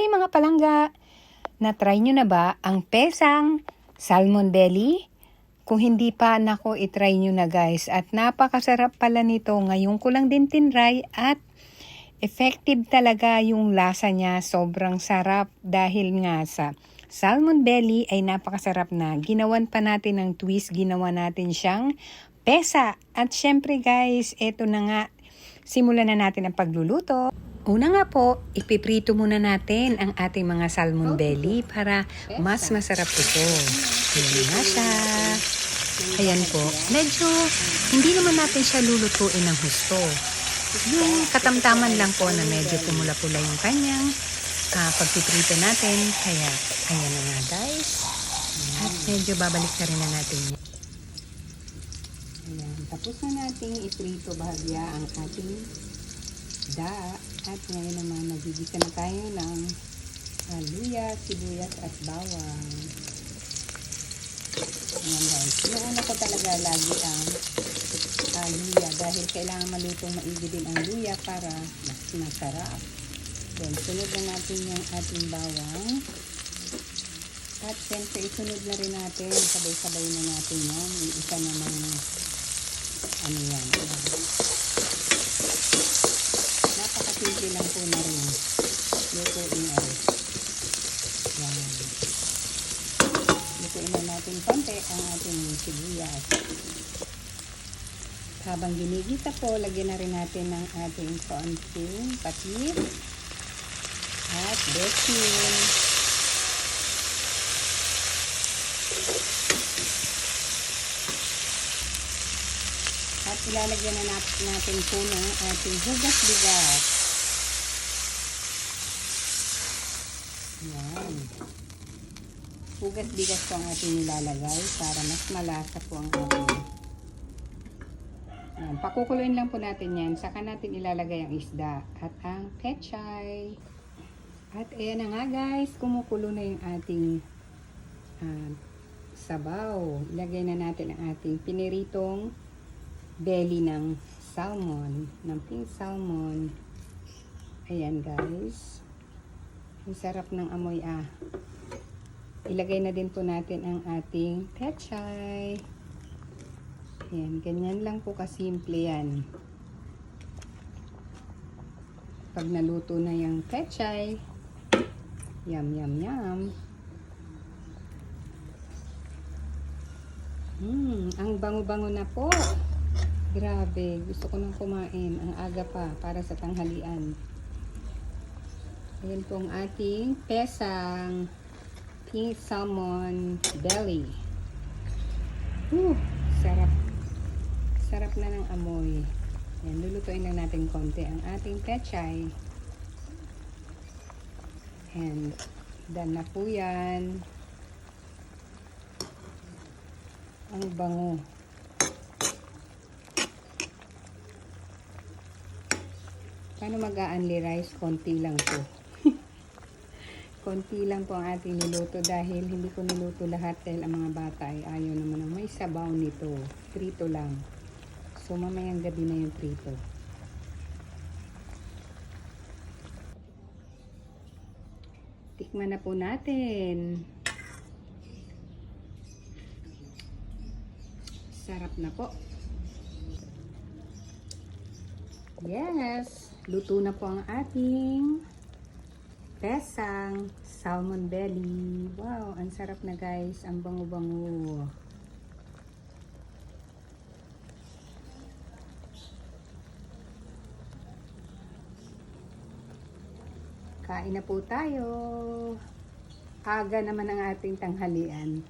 Hi mga palangga! Na-try nyo na ba ang pesang salmon belly? Kung hindi pa, nako, itry nyo na guys. At napakasarap pala nito. Ngayon ko lang din tinry at effective talaga yung lasa niya. Sobrang sarap dahil nga sa salmon belly ay napakasarap na. Ginawan pa natin ng twist. Ginawa natin siyang pesa. At syempre guys, eto na nga. Simulan na natin ang pagluluto. Una nga po, ipiprito muna natin ang ating mga salmon belly para mas masarap ito. Ayan nga siya. Ayan po. Medyo hindi naman natin siya lulutuin ng husto. Yung katamtaman lang po na medyo pumula-pula yung kanyang uh, pagpiprito natin. Kaya, ayan na nga guys. At medyo babalik na rin na natin yan. Ayan, tapos na natin iprito bahagya ang ating da. At ngayon naman, nagigisa na tayo ng uh, luya, sibuyas at bawang. Ayan guys. Inauna ko talaga lagi ang uh, luya dahil kailangan malutong maigi din ang luya para mas masarap. Then, sunod na natin yung ating bawang. At siyempre, isunod na rin natin. Sabay-sabay na natin yan. Isa naman ano yan. Napakasimple lang po na rin. Lutuin ay. Yan. Lutuin na natin konti ang ating sibuyas. Habang ginigisa po, lagyan na rin natin ng ating konting patis at baking. At ilalagyan na natin, po ng ating hugas Yan. Hugas bigas po ang ating nilalagay para mas malasa po ang ating. Yan. Pakukuluin lang po natin yan. Saka natin ilalagay ang isda at ang pechay. At ayan na nga guys, kumukulo na yung ating uh, sabaw. Ilagay na natin ang ating piniritong belly ng salmon, ng pink salmon. Ayan guys. Ang sarap ng amoy ah. Ilagay na din po natin ang ating pechay. Ayan, ganyan lang po kasimple yan. Pag naluto na yung pechay, yum yum yum. Hmm, ang bango-bango na po. Grabe, gusto ko nang kumain. Ang aga pa para sa tanghalian. Ayan po ating pesang pink salmon belly. Whew, sarap. Sarap na ng amoy. Ayan, lulutuin lang natin konti ang ating pechay. And done na po yan. Ang bango. Paano mag-a-unli rice? Konti lang po. Konti lang po ang ating niluto dahil hindi ko niluto lahat dahil ang mga bata ay ayaw naman ng may sabaw nito. Prito lang. So mamayang gabi na yung prito. Tikman na po natin. Sarap na po. Yes, luto na po ang ating pesang salmon belly. Wow, ang sarap na guys. Ang bango-bango. Kain na po tayo. Aga naman ang ating tanghalian.